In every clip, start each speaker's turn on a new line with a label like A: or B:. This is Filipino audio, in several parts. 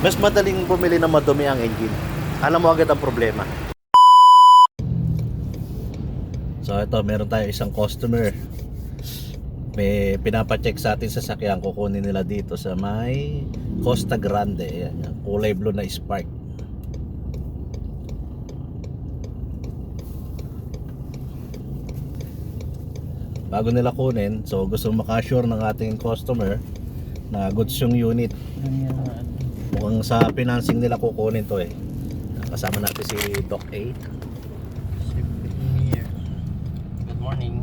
A: mas madaling bumili ng madumi ang engine. Alam mo agad ang problema. So ito, meron tayo isang customer. May pinapacheck sa atin sa sakyan, kukunin nila dito sa may Costa Grande. Ayan, yan. kulay blue na Spark. Bago nila kunin, so gusto makasure ng ating customer na goods yung unit. Mukhang sa financing nila kukunin to eh. Kasama natin si Doc A.
B: Good morning.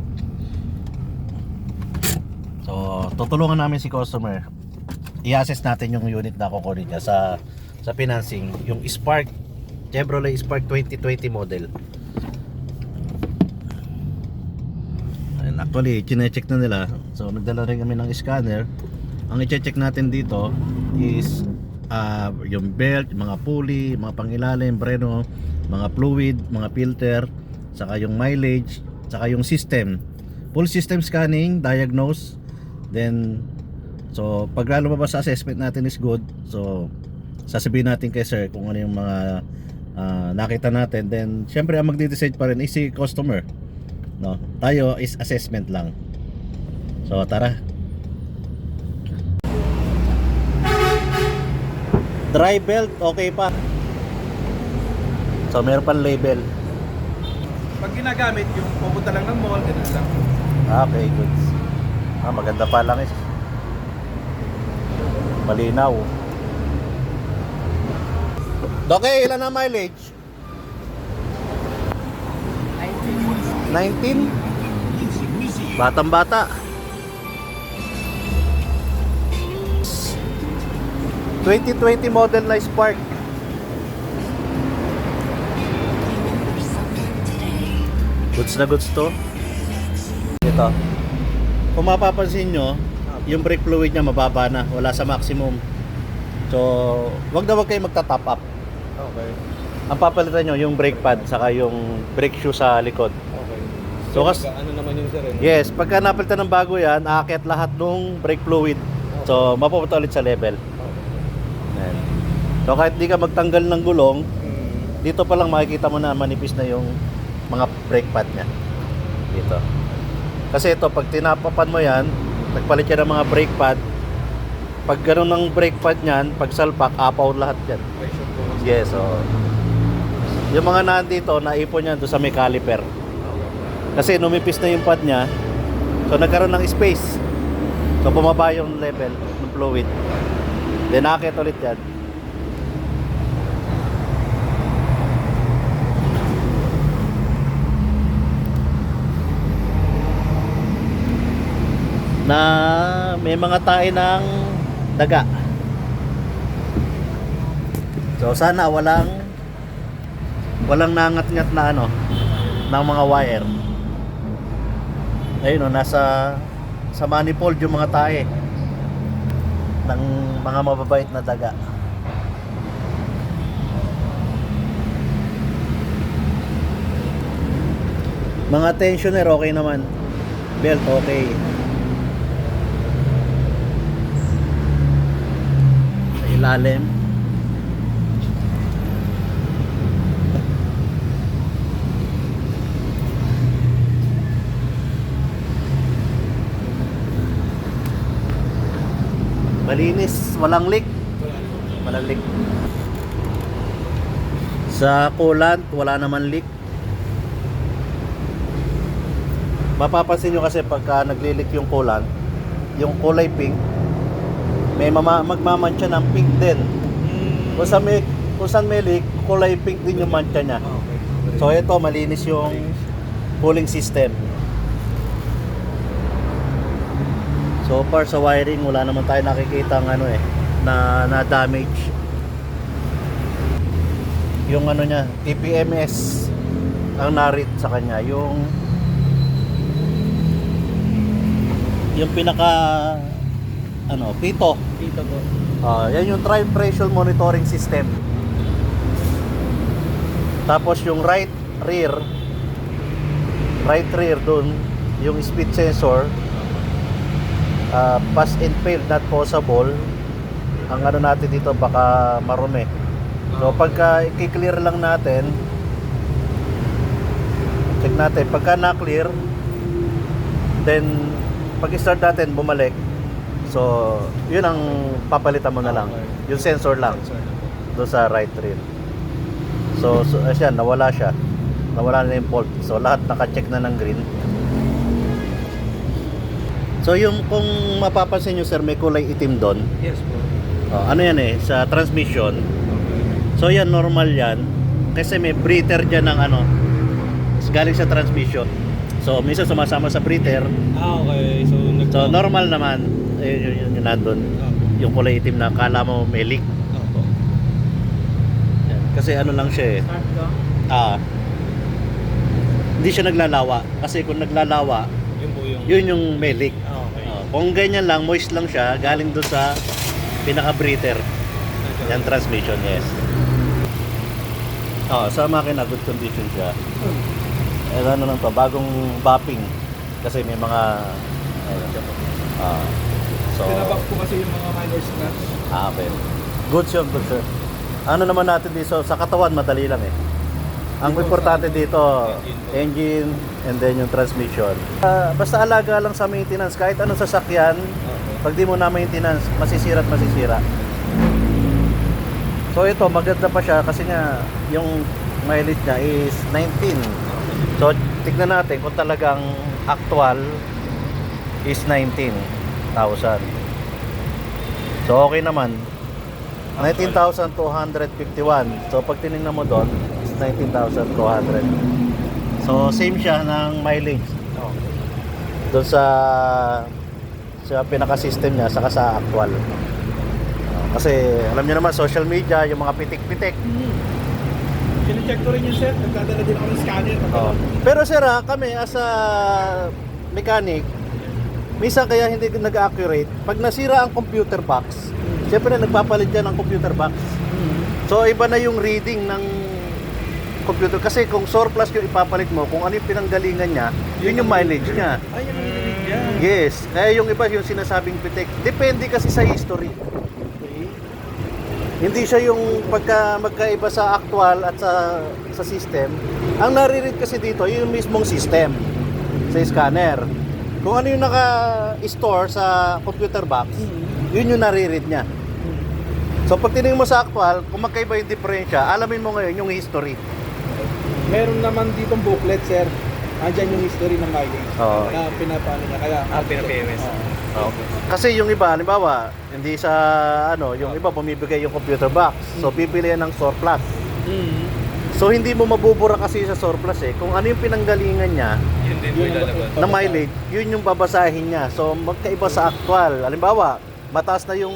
A: So, tutulungan namin si customer. I-assess natin yung unit na kukunin niya sa sa financing, yung Spark Chevrolet Spark 2020 model. And actually, chine-check na nila. So, nagdala rin kami ng scanner. Ang i-check natin dito is ah, yung belt, yung mga pulley, mga pangilalim, breno, mga fluid, mga filter, saka yung mileage, saka yung system. Full system scanning, diagnose, then so pag lumabas sa assessment natin is good, so sasabihin natin kay sir kung ano yung mga ah, nakita natin, then syempre ang magde-decide pa rin is si customer. No, tayo is assessment lang. So tara. Dry belt, okay pa. So meron pang label.
B: Pag ginagamit yung pupunta lang ng mall, ganun lang.
A: Okay, good. Ah, maganda pa lang eh. Malinaw. Doke, ilan na mileage? 19? Batang bata. 2020 model na Spark. Goods na goods to. Ito. Kung mapapansin nyo, yung brake fluid niya mababa na, wala sa maximum. So, wag na wag kayo magta-top up.
B: Okay.
A: Ang papalitan nyo, yung brake pad, saka yung brake shoe sa likod.
B: Okay.
A: So, kas-
B: ano naman yung sir? eh?
A: Yes, pagka napalitan ng bago yan, aakyat lahat ng brake fluid. So, mapupunta ulit sa level. So, kahit di ka magtanggal ng gulong,
B: Hmm.
A: dito pa lang makikita mo na manipis na yung mga brake pad niya. Dito. Kasi ito, pag tinapapan mo yan, nagpalit yan ng mga brake pad, pag ganun ng brake pad niyan, pag salpak, apaw lahat yan. Yes, so yung mga nandito, naipon yan doon sa may caliper. Kasi numipis na yung pad niya, so nagkaroon ng space. So bumaba yung level ng fluid. Then ulit yan. Na may mga tae ng daga. So sana walang walang nangat-ngat na ano ng mga wire. Ayun oh, nasa sa manifold yung mga tae ng mga mababait na daga. Mga tensioner okay naman. Belt okay. Sa ilalim. Malinis, walang leak. Walang leak. Sa coolant, wala naman leak. Mapapansin nyo kasi pagka nagli-leak yung coolant, yung kulay pink, may mama, magmamantsa ng pink din. Kung saan may, kung saan may leak, kulay pink din yung mantsa niya.
B: Okay.
A: So ito, malinis yung cooling system. So far sa wiring, wala naman tayo nakikita ng ano eh, na, na damage. Yung ano niya, TPMS ang narit sa kanya. Yung yung pinaka ano, pito.
B: Dito po.
A: Ah, yan yung drive pressure monitoring system. Tapos yung right rear, right rear dun, yung speed sensor, ah, pass and fail not possible. ang ano natin dito baka marumi. So pagka i-clear lang natin, check natin. Pagka na-clear, then pag start natin bumalik, so yun ang papalitan mo na lang. Yung sensor lang doon sa right rear. So, so asyan, nawala siya. Nawala na yung fault. So lahat naka-check na ng green. So yung kung mapapansin nyo sir, may kulay itim doon.
B: Yes po.
A: Oh, ano yan eh, sa transmission. So yan, normal yan. Kasi may breather dyan ng ano, galing sa transmission. So minsan sumasama sa breather.
C: Ah, okay. So,
A: So normal naman, eh, yun, yun, yun nandun. Yung kulay itim na kala mo may leak.
C: Opo.
A: Yan. Kasi ano lang siya eh. Ah, hindi siya naglalawa. Kasi kung naglalawa,
C: Yun po yung...
A: yun yung may leak.
C: Ah, okay.
A: Oh, kung ganyan lang, moist lang siya, galing doon sa pinaka-breather. Yan transmission, yes. Oh, sa makina, good condition siya. Eh, ano lang to, bagong bapping. Kasi may mga... ayun. Ah, so,
B: Tinabak ko kasi yung mga minor scratch.
A: ah, okay. Good siya, good siya. Ano naman natin dito, sa katawan, madali lang eh. Ang importante dito, engine and then yung transmission. Ah, basta alaga lang sa maintenance, kahit anong sasakyan, pag di mo na maintenance, masisira at masisira. So ito, maganda pa siya kasi nga yung mileage niya is 19. So tignan natin kung talagang actual is 19,000. So okay naman. 19,251. So pag tinignan mo doon, is 19,200. So same siya ng mileage. Doon sa sa pinaka-system niya saka sa actual. Kasi alam niyo naman social media, yung mga pitik-pitik.
B: Sinecheck ko rin yun sir. Nagdadala din ako ng scanner.
A: Oh. Pero sir ah, kami as a mechanic, minsan kaya hindi nag-accurate. Pag nasira ang computer box, syempre nagpapalit dyan ng computer box. So iba na yung reading ng computer. Kasi kung surplus yung ipapalit mo, kung ano yung pinanggalingan niya, yun yung mileage niya.
B: Ay, yung nililig niya.
A: Yes. Kaya yung iba yung sinasabing pitik. Depende kasi sa history. Hindi siya yung pagka magkaiba sa actual at sa sa system. Ang nare-read kasi dito yung mismong system sa scanner. Kung ano yung naka-store sa computer box, yun yung nare-read niya. So pag tinignan mo sa actual, kung magkaiba yung diferensya, alamin mo ngayon yung history.
B: Meron naman ditong booklet sir. Andyan yung history ng mileage.
A: Oo.
B: Na pinapaano niya. Kaya,
C: Ah, pina-PMS.
B: Oo.
A: Okay. Kasi yung iba, halimbawa, hindi sa ano, yung iba bumibigay yung computer box. So pipili yan ng surplus.
C: Mm.
A: So hindi mo mabubura kasi sa surplus eh. Kung ano yung pinanggalingan niya
C: Yun din po
B: Yun ang-
C: ilalabas.
A: na mileage, yun yung babasahin niya. So magkaiba sa actual. Halimbawa, mataas na yung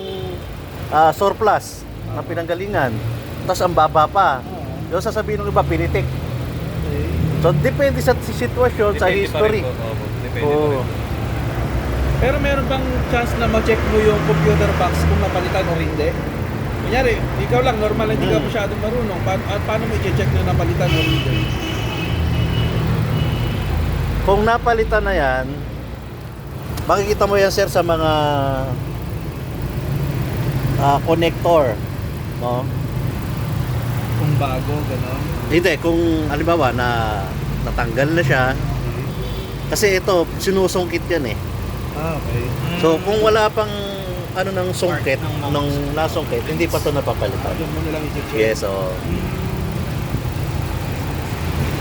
A: ah, surplus ng pinanggalingan. Tapos ang baba pa. Yung sasabihin ng iba, pinitik. So depende sa sitwasyon, sa history.
C: rin po. Opo, depende pa
A: Oo.
C: rin po.
B: Pero meron bang chance na ma-check mo yung computer box kung napalitan o hindi? Kunyari, ikaw lang, normal hindi ka
A: Hmm.
B: masyadong marunong. Pa- at paano mo i-check na napalitan o hindi?
A: Kung napalitan na yan, makikita mo yan sir sa mga ah, connector. No?
B: Kung bago, gano'n.
A: Hindi, kung halimbawa na natanggal na siya, kasi ito, sinusungkit yan eh.
B: Ah, okay.
A: So kung wala pang ano ng
C: Part ng
A: nung nasungkit, hindi pa ito napapalitan.
B: Doon mo na lang i-check.
A: Yes, so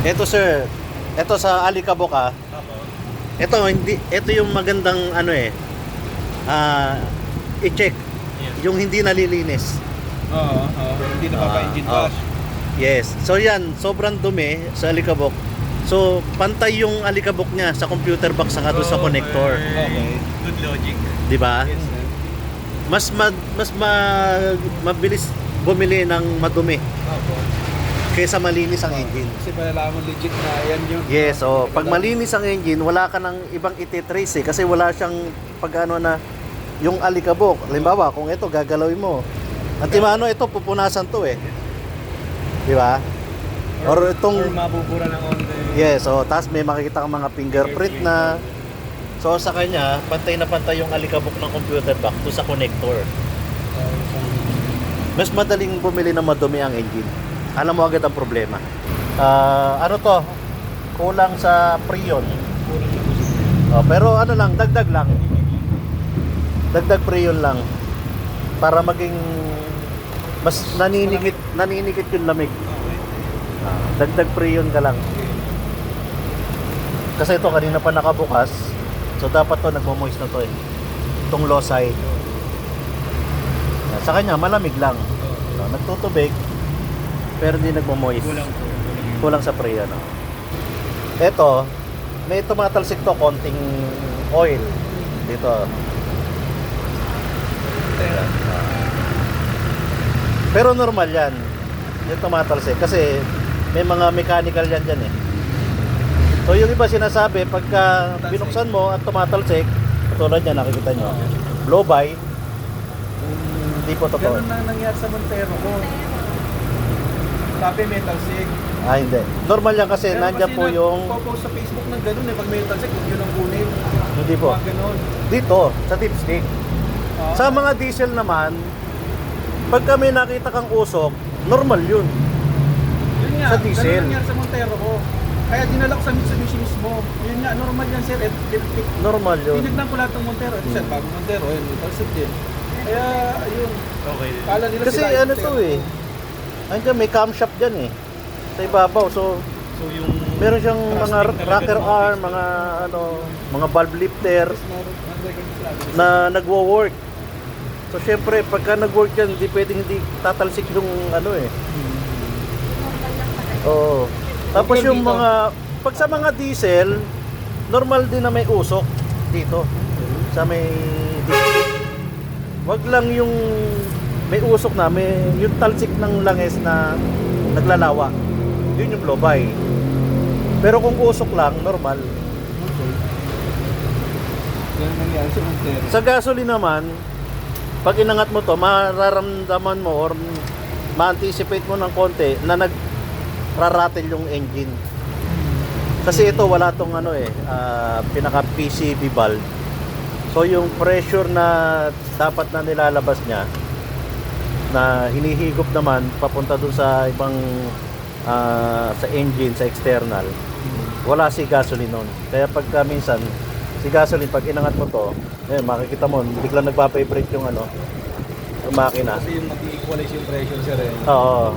A: Ito sir, ito sa Alikabok ah. Ito hindi ito yung magandang ano eh. Ah, i-check yung hindi nalilinis.
B: Oo, oo. Hindi na
A: Ah,
B: pa-engine
A: ah.
B: wash.
A: Yes. So yan, sobrang dumi sa alikabok. So pantay yung alikabok niya sa computer box saka doon sa
C: Okay.
A: connector,
B: Okay.
C: Good logic.
A: 'di ba?
B: Yes.
A: Mas ma- mas ma- mabilis bumili ng madumi
B: Opo.
A: kaysa malinis ang engine.
B: Kasi malalaman legit na yan yun.
A: Yes, oh, pag malinis ang engine, wala ka ng ibang ititrace eh kasi wala siyang pag ano na yung alikabok. Halimbawa, kung ito gagalawin mo. Ang timano ito pupunasan to eh. 'Di ba? Or itong
C: Or mabubura ng onte.
A: Yes, so tapos may makikita kang mga fingerprint na So sa kanya, pantay na pantay yung alikabok ng computer box to sa connector. mas madaling bumili ng madumi ang engine. Alam mo agad ang problema. Ah, ano to? Kulang sa prion. Oh, pero ano lang, dagdag lang. Dagdag prion lang para maging mas naninigit naninigit yung lamig. Ah, dagdag prion ka lang. Kasi ito kanina pa nakabukas. So dapat to nagmo-moist na to eh. Itong side. Sa kanya malamig lang. So, nagtutubig pero hindi nagmo-moist.
C: Kulang.
A: Kulang sa prion. No? Ito, may tumatalsik to konting oil dito. Pero normal yan. Yung tumatalsik. Kasi may mga mechanical yan dyan eh. So yung iba sinasabi, pagka binuksan mo at tumatalsik, katulad yan, nakikita nyo, blow by, hindi po totoo.
B: Ganun na nangyari sa Montero ko. Sabi metal sig.
A: Ah, hindi. Normal yan kasi
B: Meron
A: nandyan
B: kasi
A: po yung,
B: Popost sa Facebook ng ganun eh. Pag metal huwag yun ang kunin.
A: hindi po,
B: Mga ganun.
A: dito, sa dipstick.
B: Ah.
A: Sa mga diesel naman, pag kami nakita kang usok, normal yun.
B: Yun nga,
A: sa diesel.
B: Ganun nangyari sa Montero ko. Kaya dinala ko sa Mitsubishi mismo. Yun nga, normal yan sir. Et, et, et,
A: Normal yun.
B: Tinignan ko lahat ng Montero. Ito sir, bagong Montero. Ayun, metal sig din. Kaya, ayun.
C: Okay din.
B: Kala nila
A: Kasi
B: sila yung
A: ano to
B: Montero.
A: eh, andyan may camshaft dyan eh. Sa ibabaw. So,
C: So yung...
A: meron siyang mga rocker arm, mga ano, mga valve lifter na nagwo-work. So, syempre, pagka nag-work yan, hindi pwedeng hindi tatalsik yung ano eh. Oo. Tapos yung
B: dito.
A: mga, pag sa mga diesel, normal din na may usok dito. Sa may dipstick. Wag lang yung may usok na, may yung talsik ng langis na naglalawa. Yun yung blow by. Pero kung usok lang, normal.
B: Ganun nangyari sa Montero.
A: Sa gasoline naman, pag inangat mo to, mararamdaman mo or ma-anticipate mo ng konti na nag-rattle yung engine. Kasi ito wala tong ano eh, ah, pinaka PCB valve. So yung pressure na dapat na nilalabas niya na hinihigop naman papunta dun sa ibang ah, sa engine, sa external. Wala si gasoline nun. Kaya pagka minsan si gasoline pag inangat mo to, eh makikita mo biglang nagpa-vibrate yung ano, yung makina.
B: Kasi yung mag-equalize yung pressure sir eh.
A: Oo.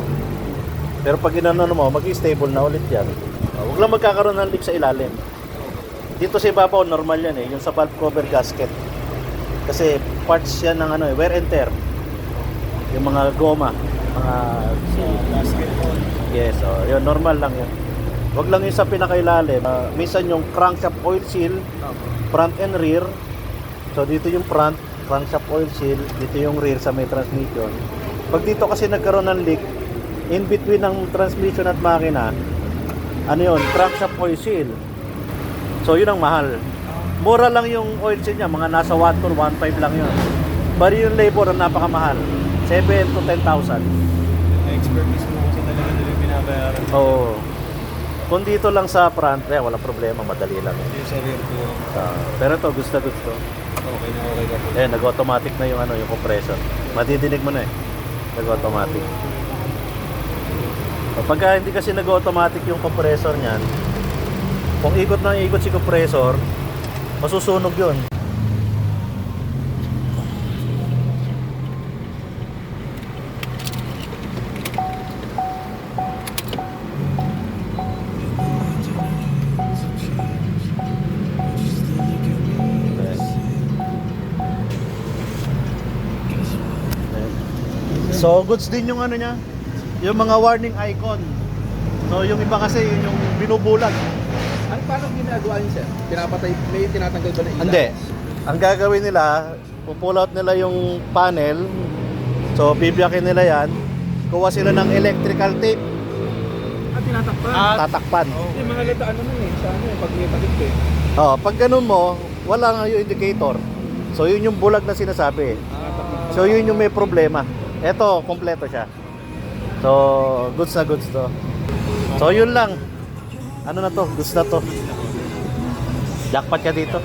A: Pero pag inano mo, mag-stable na ulit yan. Uh, huwag lang magkakaroon ng leak sa ilalim. Dito sa ibabaw, normal yan eh. Yung sa valve cover gasket. Kasi parts yan ng ano eh, wear and tear. Yung mga goma, mga.
B: Basketball.
A: Yes, oh, yun, normal lang yun. Huwag lang yung sa pinakailalim. Uh, minsan yung crankshaft oil seal, front and rear. So dito yung front, crankshaft oil seal, dito yung rear sa may transmission. Pag dito kasi nagkaroon ng leak, in between ng transmission at makina, ano yun, crankshaft oil seal. So yun ang mahal. Mura lang yung oil seal niya, mga nasa 1 to 1.5 lang yun. Bali yung labor ang napakamahal. 7 to 10,000.
C: Expert mismo kasi talaga nila yung binabayaran.
A: Oo. Kung dito lang sa front, eh, wala problema, madali lang. yun.
C: Yung sa rear ko,
A: Ah, pero ito, gusto gusto.
C: okay na okay ka po.
A: Eh, nag-automatic na yung ano, yung compressor. Madidinig mo na eh. Nag-automatic. So, pagka hindi kasi nag-automatic yung compressor niyan, kung ikot na ikot si compressor, masusunog yun. So, goods din yung ano niya, yung mga warning icon. So, yung iba kasi yun yung binubulag.
B: Ano paano ginagawa niyo sir? Pinapatay, may tinatanggal ba na ilaw?
A: Hindi. Ang gagawin nila, pupull out nila yung panel. So, bibiyakin nila yan. Kuha sila ng electrical tape,
B: Ah, tinatakpan.
A: tatakpan.
B: Yung mga lata ano nun eh, sa ano eh, pag may takip eh.
A: Oh, pag ganun mo, wala nga yung indicator. So, yun yung bulag na sinasabi.
B: Ah,
A: So, yun yung may problema. Eto, kompleto siya. So, goods na goods to. So, yun lang. Ano na to? Goods na to. Jackpot ka dito.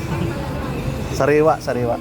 A: sariwa, sariwa.